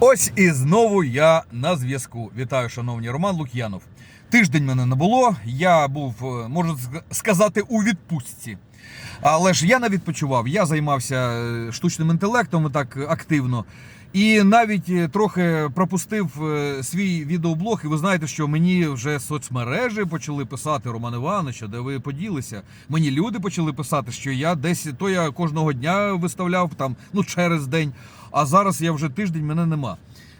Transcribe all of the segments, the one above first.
Ось і знову я на зв'язку. Вітаю, шановні Роман Лук'янов. Тиждень мене не було. Я був, е, можу ск- сказати, у відпустці. Але ж я не відпочивав. Я займався е, штучним інтелектом так активно. І навіть е, трохи пропустив свій відеоблог. І ви знаєте, що мені вже соцмережі почали писати Роман Іванович, де ви поділися. Мені люди почали писати, що я десь то я кожного дня виставляв там, ну через день. А зараз я вже тиждень мене нема.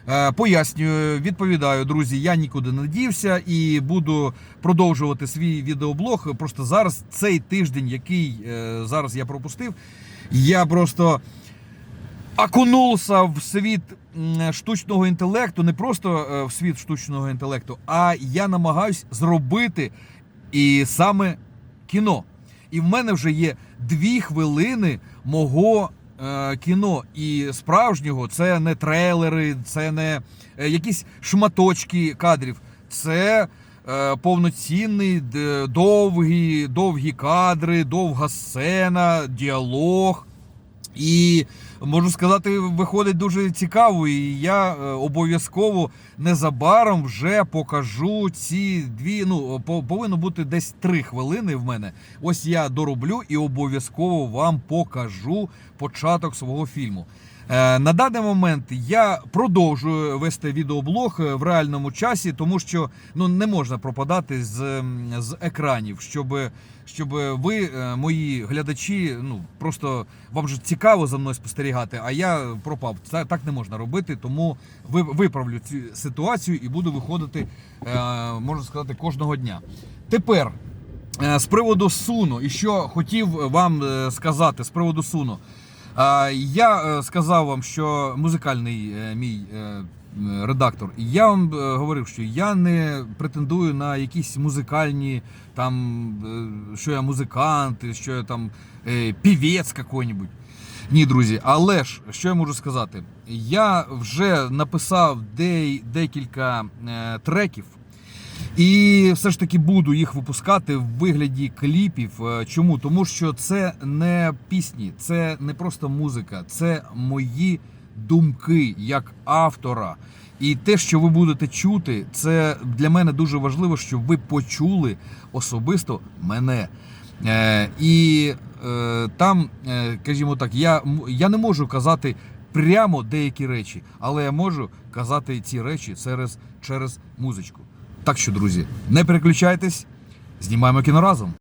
Е, Пояснюю, відповідаю, друзі, я нікуди не дівся і буду продовжувати свій відеоблог. Просто зараз цей тиждень, який е, зараз я пропустив, я просто окунувся в світ штучного інтелекту, не просто е, в світ штучного інтелекту, а я намагаюсь зробити і саме кіно. І в мене вже є дві хвилини мого кіно. І справжнього це не трейлери, це не е, якісь шматочки кадрів. Це е, повноцінний, довгі, довгі кадри, довга сцена, діалог. І можу сказати, виходить дуже цікаво. І я е, обов'язково незабаром вже покажу ці дві. Ну по- повинно бути десь три хвилини в мене. Ось я дороблю і обов'язково вам покажу початок свого фільму. Е, На даний момент я продовжую вести відеоблог е, в реальному часі, тому що ну не можна пропадати з, з екранів, щоб, щоб ви, е, мої глядачі, ну просто вам же цікаво за мною спостерігати, а я пропав. Це так не можна робити, тому ви- виправлю цю ситуацію і буду виходити, можна сказати, кожного дня. Тепер з приводу суну, і що хотів вам сказати з приводу суну. Я е, сказав вам, що музикальний е, мій е, редактор, я вам говорив, що я не претендую на якісь музикальні, там, що я музикант, що я там півець какой-нибудь. Ні, друзі, але ж що я можу сказати? Я вже написав де, декілька е, треків. І все ж таки буду їх випускати в вигляді кліпів. Е, Чому? Тому що це не пісні, це не просто музика, це мої думки як автора. І те, що ви будете чути, це для мене дуже важливо, щоб ви почули особисто мене. Е, і е, там, е, скажімо так, я, я не можу казати прямо деякі речі, але я можу казати ці речі через, через музичку. Так що, друзі, не переключайтесь, знімаємо кіно разом.